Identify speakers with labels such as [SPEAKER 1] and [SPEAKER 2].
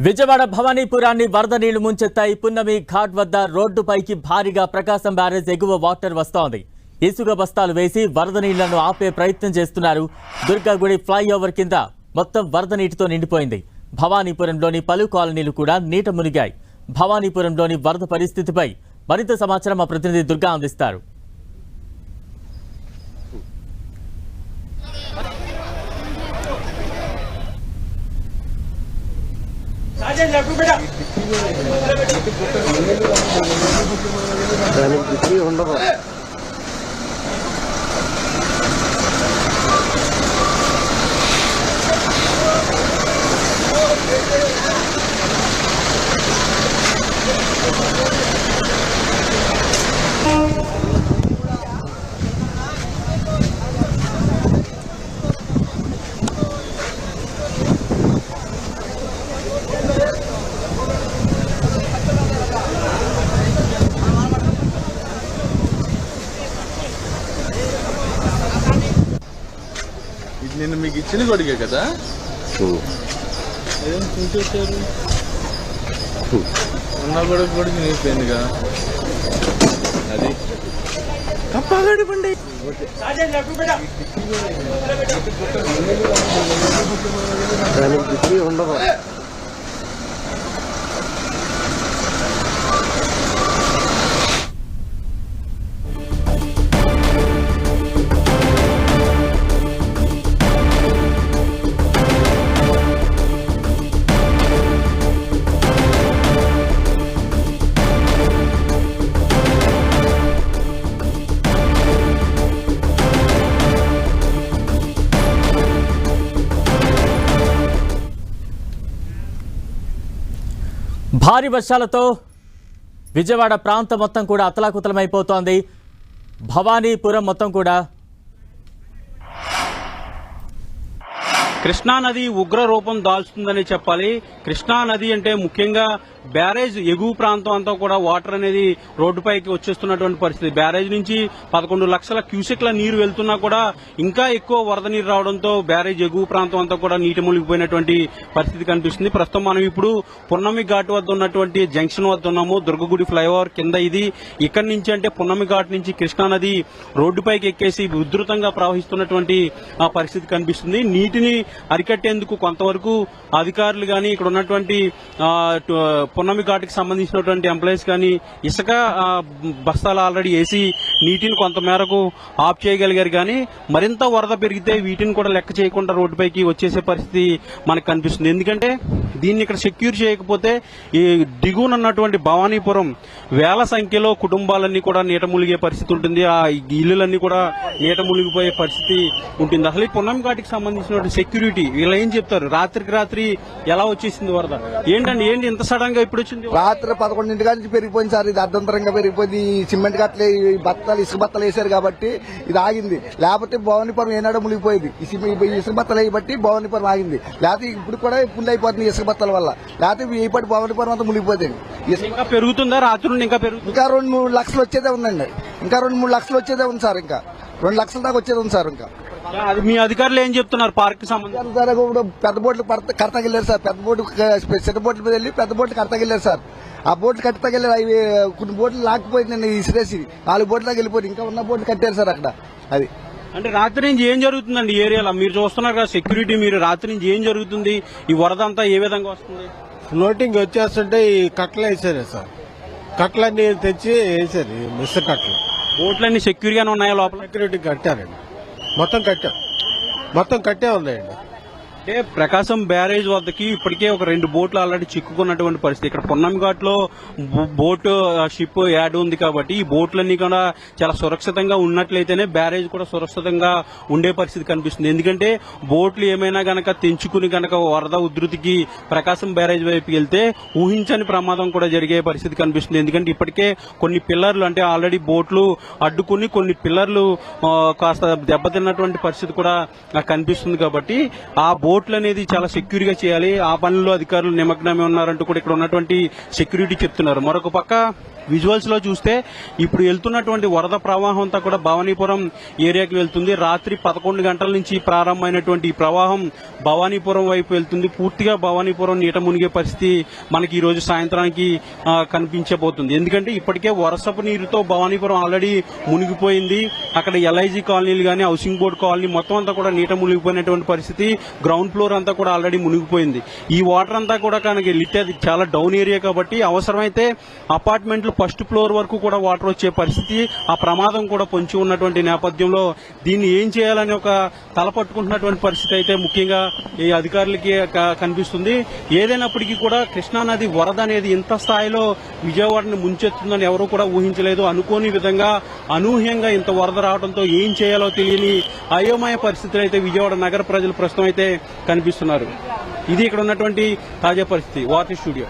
[SPEAKER 1] విజయవాడ భవానీపురాన్ని వరద నీళ్ళు ముంచెత్తాయి. పున్నమి ఘాట్ వద్ద రోడ్డుపైకి భారీగా ప్రకాశం బ్యారేజ్ ఎగువ వాటర్ వస్తోంది. ఇసుక బస్తాలు వేసి వరద నీళ్ళను ఆపే ప్రయత్నం చేస్తున్నారు. దుర్గాగుడి ఫ్లైఓవర్ కింద మొత్తం వరద నీటితో నిండిపోయింది. భవానీపురంలోని పలు కాలనీలు కూడా నీట మునిగాయి. భవానీపురంలోని వరద పరిస్థితిపై మరింత సమాచారం మా ప్రతినిధి దుర్గా అందిస్తారు.
[SPEAKER 2] बिक्री నిన్న మీకు ఇచ్చిన కొడుకే కదా? ఏం చూసేసారు ఉన్న కొడుకు కొడుకు నీపోయిందిగా అది. కప్పగాడి పండి
[SPEAKER 3] ఉండదు.
[SPEAKER 1] భారీ వర్షాలతో విజయవాడ ప్రాంతం మొత్తం కూడా అతలాకుతలమైపోతోంది. భవానీపురం మొత్తం కూడా
[SPEAKER 4] కృష్ణా నది ఉగ్ర రూపం దాల్చుతుందని చెప్పాలి. కృష్ణా నది అంటే ముఖ్యంగా బ్యారేజ్ ఎగువ ప్రాంతం అంతా కూడా వాటర్ అనేది రోడ్డుపైకి వచ్చేస్తున్నటువంటి పరిస్థితి. బ్యారేజ్ నుంచి పదకొండు లక్షల క్యూసెక్ల నీరు వెళ్తున్నా కూడా ఇంకా ఎక్కువ వరద నీరు రావడంతో బ్యారేజ్ ఎగువ ప్రాంతం అంతా కూడా నీటి మునిగిపోయినటువంటి పరిస్థితి కనిపిస్తుంది. ప్రస్తుతం మనం ఇప్పుడు పున్నమి ఘాట్ వద్ద ఉన్నటువంటి జంక్షన్ వద్ద ఉన్నాము. దుర్గగుడి ఫ్లైఓవర్ కింద ఇది. ఇక్కడి నుంచి అంటే పున్నమి ఘాట్ నుంచి కృష్ణా నది రోడ్డుపైకి ఎక్కేసి ఉధృతంగా ప్రవహిస్తున్నటువంటి ఆ పరిస్థితి కనిపిస్తుంది. నీటిని అరికట్టేందుకు కొంతవరకు అధికారులు కానీ ఇక్కడ ఉన్నటువంటి పున్నమి ఘాట్కి సంబంధించినటువంటి ఎంప్లాయీస్ కానీ ఇసుక బస్తాలు ఆల్రెడీ వేసి నీటిని కొంత మేరకు ఆఫ్ చేయగలిగారు కానీ మరింత వరద పెరిగితే వీటిని కూడా లెక్క చేయకుండా రోడ్డుపైకి వచ్చేసే పరిస్థితి మనకు కనిపిస్తుంది. ఎందుకంటే దీన్ని ఇక్కడ సెక్యూర్ చేయకపోతే ఈ దిగువన ఉన్నటువంటి భవానీపురం వేల సంఖ్యలో కుటుంబాలన్నీ కూడా నీట ములిగే పరిస్థితి ఉంటుంది. ఆ ఇల్లులన్నీ కూడా నీట ములిగిపోయే పరిస్థితి ఉంటుంది. అసలు ఈ పున్నం ఘాటికి సంబంధించినటువంటి సెక్యూరిటీ వీళ్ళు ఏం చెప్తారు? రాత్రికి రాత్రి ఎలా వచ్చేసింది వరద? ఏంటండి? ఏంటి ఇంత సడన్గా ఇప్పుడు వచ్చింది
[SPEAKER 5] రాత్రి పదకొండింటి నుంచి పెరిగిపోయింది సార్. ఇది అర్ధంతరంగా పెరిగిపోయింది. ఈ సిమెంట్ కట్టలే ఈ బత్తాలు ఇసుక బత్తలు వేశారు కాబట్టి ఇది ఆగింది. లేకపోతే భవానీపురం ఏనాడో మునిగిపోయింది. ఈ సిమ- ఈ ఇసుక బత్తలు వేయబట్టి భవానీపురం ఆగింది. లేకపోతే ఇప్పుడు కూడా ఫుల్ అయిపోతుంది ఇసుక బత్తల వల్ల. లేకపోతే వేయబట్టి భవానీపురం అంతా మునిగిపోతుంది. ఇసుక
[SPEAKER 4] ఇంకా పెరుగుతుందా? రాత్రి నుండి ఇంకా పెరుగుతుంది?
[SPEAKER 5] ఇంకా రెండు మూడు లక్షలు వచ్చేదే ఉందండి. ఇంకా రెండు మూడు లక్షలు వచ్చేదే ఉంది సార్ ఇంకా. రెండు లక్షల దాకా వచ్చేది ఉంది సార్ ఇంకా.
[SPEAKER 4] అది మీ అధికారులు ఏం చెప్తున్నారు పార్క్కి సంబంధించి
[SPEAKER 5] సార్ ఇప్పుడు పెద్ద బోట్లు కడతకెళ్ళారు సార్. పెద్ద బోటు చిన్న బోట్ల మీద వెళ్ళి పెద్ద బోట్లు కడతకెళ్ళారు సార్. ఆ బోట్లు కట్టకెళ్ళారు అవి కొన్ని బోట్లు లాక్కుపోయిందండి ఇసిరేసి నాలుగు బోట్ల దాకా వెళ్ళిపోయింది ఇంకా ఉన్న బోట్లు కట్టారు సార్ అక్కడ. అది.
[SPEAKER 4] అంటే రాత్రి నుంచి ఏం జరుగుతుందండి ఏరియాలో? మీరు చూస్తున్నారు కదా సెక్యూరిటీ మీరు రాత్రి నుంచి ఏం జరుగుతుంది? ఈ వరద అంతా ఏ విధంగా వస్తుంది?
[SPEAKER 6] ఫ్లోటింగ్ వచ్చేస్తుంటే ఈ కట్టలు వేసారు సార్. కట్టలన్నీ తెచ్చి వేసారు మిస్ కట్టలు.
[SPEAKER 4] బోట్లన్నీ సెక్యూర్ గానే ఉన్నాయా లోపల?
[SPEAKER 6] సెక్యూరిటీ కట్టారండి. మొత్తం కట్టాం. మొత్తం కట్టే ఉందండి
[SPEAKER 4] అంటే ప్రకాశం బ్యారేజ్ వద్దకి ఇప్పటికే ఒక రెండు బోట్లు ఆల్రెడీ చిక్కుకున్నటువంటి పరిస్థితి. ఇక్కడ పొన్నం ఘాట్లో బోటు షిప్ యాడ్ ఉంది కాబట్టి ఈ బోట్లన్నీ కూడా చాలా సురక్షితంగా ఉన్నట్లయితేనే బ్యారేజ్ కూడా సురక్షితంగా ఉండే పరిస్థితి కనిపిస్తుంది. ఎందుకంటే బోట్లు ఏమైనా గనక తెంచుకుని గనక వరద ఉధృతికి ప్రకాశం బ్యారేజ్ వైపు వెళ్తే ఊహించని ప్రమాదం కూడా జరిగే పరిస్థితి కనిపిస్తుంది. ఎందుకంటే ఇప్పటికే కొన్ని పిల్లర్లు అంటే ఆల్రెడీ బోట్లు అడ్డుకుని కొన్ని పిల్లర్లు కాస్త దెబ్బతిన్నటువంటి పరిస్థితి కూడా కనిపిస్తుంది కాబట్టి ఆ బోట్ ఓట్లు అనేది చాలా సెక్యూర్గా చేయాలి. ఆ పనుల్లో అధికారులు నిమగ్నమే ఉన్నారంటూ కూడా ఇక్కడ ఉన్నటువంటి సెక్యూరిటీ చెప్తున్నారు. మరొక పక్క విజువల్స్లో చూస్తే ఇప్పుడు వెళ్తున్నటువంటి వరద ప్రవాహం అంతా కూడా భవానీపురం ఏరియాకి వెళ్తుంది. రాత్రి పదకొండు గంటల నుంచి ప్రారంభమైనటువంటి ఈ ప్రవాహం భవానీపురం వైపు వెళ్తుంది. పూర్తిగా భవానీపురం నీట మునిగే పరిస్థితి మనకి ఈ రోజు సాయంత్రానికి కనిపించబోతుంది. ఎందుకంటే ఇప్పటికే వరసపు నీరుతో భవానీపురం ఆల్రెడీ మునిగిపోయింది. అక్కడ ఎల్ఐజీ కాలనీలు కానీ హౌసింగ్ బోర్డు కాలనీ మొత్తం అంతా కూడా నీట మునిగిపోయినటువంటి పరిస్థితి. గ్రౌండ్ ఫ్లోర్ అంతా కూడా ఆల్రెడీ మునిగిపోయింది. ఈ వాటర్ అంతా కూడా కనుక లిట్ చాలా డౌన్ ఏరియా కాబట్టి అవసరమైతే అపార్ట్మెంట్లు ఫస్ట్ ఫ్లోర్ వరకు కూడా వాటర్ వచ్చే పరిస్థితి ఆ ప్రమాదం కూడా పొంచి ఉన్నటువంటి నేపథ్యంలో దీన్ని ఏం చేయాలని ఒక తలపట్టుకుంటున్నటువంటి పరిస్థితి అయితే ముఖ్యంగా ఈ అధికారులకి కనిపిస్తుంది. ఏదైనప్పటికీ కూడా కృష్ణానది వరద అనేది ఇంత స్థాయిలో విజయవాడని ముంచెత్తుందని ఎవరూ కూడా ఊహించలేదు. అనుకోని విధంగా అనూహ్యంగా ఇంత వరద రావడంతో ఏం చేయాలో తెలియని అయోమయ పరిస్థితులు అయితే విజయవాడ నగర ప్రజలు ప్రస్తుతం అయితే కనిపిస్తున్నారు. ఇది ఇక్కడ ఉన్నటువంటి తాజా పరిస్థితి. Water studio.